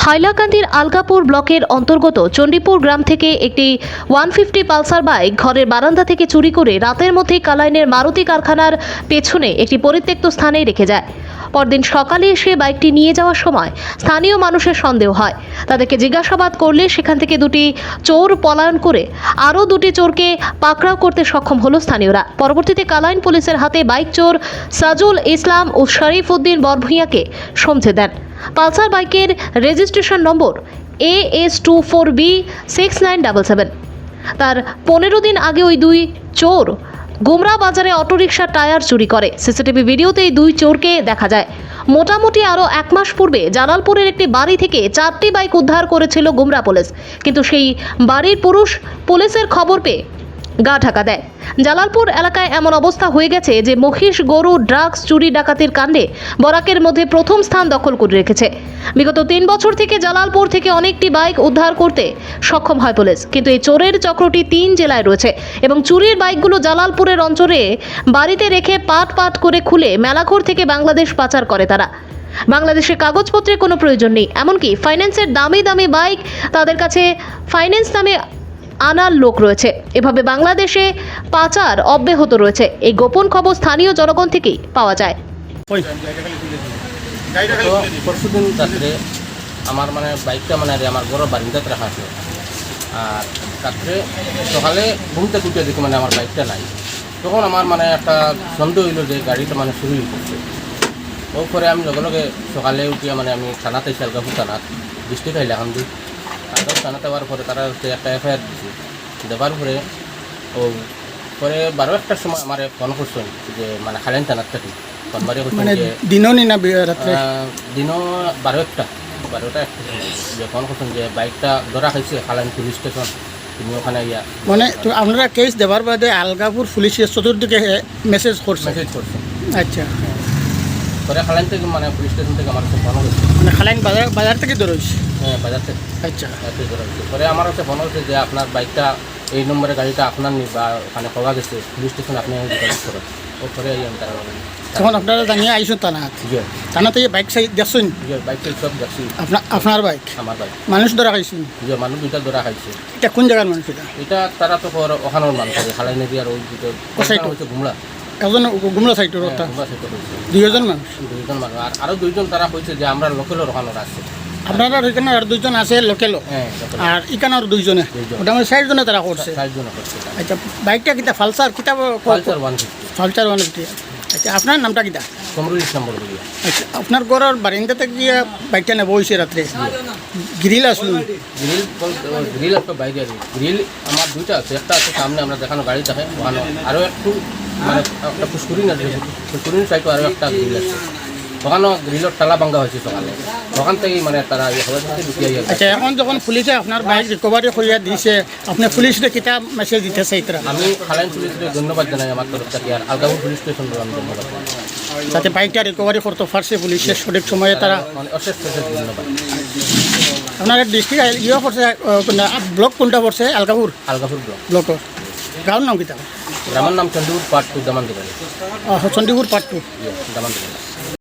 হাইলাকান্দির আলগাপুর ব্লকের অন্তর্গত চণ্ডীপুর গ্রাম থেকে একটি ওয়ান ফিফটি পালসার বাইক ঘরের বারান্দা থেকে চুরি করে রাতের মধ্যে কালাইনের মারুতি কারখানার পেছনে একটি পরিত্যক্ত স্থানে রেখে যায়। পরদিন সকালে এসে বাইকটি নিয়ে যাওয়ার সময় স্থানীয় মানুষের সন্দেহ হয়। তাদেরকে জিজ্ঞাসাবাদ করলে সেখান থেকে দুটি চোর পলায়ন করে আরও দুটি চোরকে পাকড়াও করতে সক্ষম হলো স্থানীয়রা। পরবর্তীতে কালাইন পুলিশের হাতে বাইক চোর সাজুল ইসলাম ও শরীফ উদ্দিন বরভূঁইয়াকে সমঝে দেন। পালসার বাইকের registration number A S two four B six nine double seven তার পনেরো দিন আগে ওই দুই চোর গুমরা বাজারে অটোরিকশার টায়ার চুরি করে। সিসিটিভি ভিডিওতে এই দুই চোরকে দেখা যায়। মোটামুটি আরও এক মাস পূর্বে জালালপুরের একটি বাড়ি থেকে চারটি বাইক উদ্ধার করেছিল গুমরা পুলিশ। কিন্তু সেই বাড়ির পুরুষ পুলিশের খবর পেয়ে গা ঢাকা দেয়। জালালপুর এলাকায় এমন অবস্থা হয়ে গেছে যে মহিষ, গরু, ড্রাগস, চুরি, ডাকাতির কাণ্ডে বরাকের মধ্যে প্রথম স্থান দখল করে রেখেছে। বিগত তিন বছর থেকে জালালপুর থেকে অনেকটি বাইক উদ্ধার করতে সক্ষম হয় পুলিশ, কিন্তু এই চোরের চক্রটি তিন জেলায় রয়েছে এবং চুরির বাইকগুলো জালালপুরের অঞ্চলে বাড়িতে রেখে পাট পাট করে খুলে মেলাঘর থেকে বাংলাদেশ পাচার করে তারা। বাংলাদেশে কাগজপত্রের কোনো প্রয়োজন নেই, এমনকি ফাইন্যান্সের দামি দামি বাইক তাদের কাছে ফাইন্যান্স নামে আনার লোক রয়েছে। এভাবে বাংলাদেশে পাচার অব্যাহত রয়েছে। এই গোপন খবর স্থানীয় জনগণ থেকেই পাওয়া যায়। পরশুদিন রাত্রে আমার মানে বাইকটা মানে আর আমার ঘরের বারিন্দাতে রাখা আছে। আর রাত্রে সকালে ঘুমতে টুটে দেখি মানে আমার বাইকটা নাই। তখন আমার মানে একটা সন্দেহ হইল যে গাড়িটা মানে শুরু হয়ে পড়ছে ও পরে আমি লগে লগে সকালে উঠিয়া মানে আমি থানাতে এসে আলগাপুর থানাত ডিস্ট্রিক্ট হাইলাকান আলগাপুর থানাতে হওয়ার পরে তারা হচ্ছে একটা এফআইআর দিছে। দেওয়ার পরে ও পরে বারো একটার সময় আমার ফোন করছেন যে মানে খালেন থানার থেকে। ফোন মারিয়ে করছেন মানে যে দিনও নি না দিনও বারো একটা বারোটা একটা। যে ফোন করছেন যে বাইকটা ধরা খাইছে খালান পুলিশ স্টেশন তুমি ওখানে ইয়া। মানে তো আপনারা কেস দেওয়ার বাদে আলগাপুর পুলিশের চতুর্দিকে মেসেজ করছে? মেসেজ করছেন আচ্ছা। পরে খালান থেকে মানে পুলিশ স্টেশন থেকে আমার কাছে ফোন হয়েছে মানে খালাইন বাজার বাজার থেকে ধরেছে হ্যাঁ বাজার থেকে। আচ্ছা। বাজার থেকে ধরা হয়েছে। পরে আমার কাছে ফোন হয়েছে যে আপনার বাইকটা এই নম্বরে গাড়িটা আপনার নি বা ওখানে পাওয়া গেছে পুলিশ স্টেশন আপনি যোগাযোগ করেন। ও পরে আই আমি তারা তখন আপনারা জানিয়ে আইসুন থানাত ইয়ে থানাতে বাইক সাই দেখছেন? ইয়ে বাইকটা সব যাচ্ছি আপনার আপনার বাইক? আমার বাইক। মানুষ ধরা খাইছেন যে মানুষ দুইটা ধরা খাইছে। এটা কোন জায়গার মানুষ এটা? এটা তারা তো ওখানোর মানুষ আছে খালাই নদী আর ওই দুটো গুমলা। একজন ওটা গুমলা সেটা হয়েছে দুইজন মানুষ? দুইজন মানুষ। আর আরও দুইজন তারা কইছে যে আমরা লোকেলের ওখানে আছে। আপনারা এখানে আর দুইজন আছে লোকেলও? হ্যাঁ লোকেল আর ইখানে আর দুইজনে। ওটা মানে চারজনে তারা করছে। আচ্ছা বাইকটা কিতা? ফালসার কিতা কালচার ওয়ান ফিফটি ফালসার কি আচ্ছা আপনার নামটা কিতা? কমরুল ইসলাম বলব আচ্ছা আপনার ঘরের বারিন্দাতে গিয়ে বাইকটা নেব হয়েছে রাত্রে? গ্রিল আসলো গ্রিল গ্রিল একটা আছে। গ্রিল আমার দুইটা আছে। একটা আছে সামনে আমরা দেখানো গাড়ি দেখে। ওখানে আরও একটু মানে একটা পুষ্কুরিন আছে পুষ্কুরিন সাইডে আরও একটা গ্রিল আছে। ওখানেও গ্রিলের টালা ভাঙ্গা হয়েছে সকালে। ওখান থেকেই মানে তারা আচ্ছা এখন যখন পুলিশে আপনার বাইক রিকভারি করিয়া দিছে আপনি পুলিশে কিতা মেসেজ দিতে চাইতরা আমি খালাইন পুলিশকে ধন্যবাদ জানাই আমার তরফ থেকে আর আলগাপুর পুলিশ স্টেশনকে আমি ধন্যবাদ যাতে বাইকটা রিকভারি করতে পারছে পুলিশের সঠিক সময়ে তারা মানে অশেষ অশেষ ধন্যবাদ। আপনার ডিস্ট্রিক্ট ইয়ে করছে ব্লক কোনটা পড়ছে আলকাপুর আলগাপুর ব্লক ব্লক গাঁৱৰ নাম কিতা গ্রামের নাম চন্দ্রপুর পার্ট টু দামান দিবালি পার্ট পাট্টু দামান দিবালি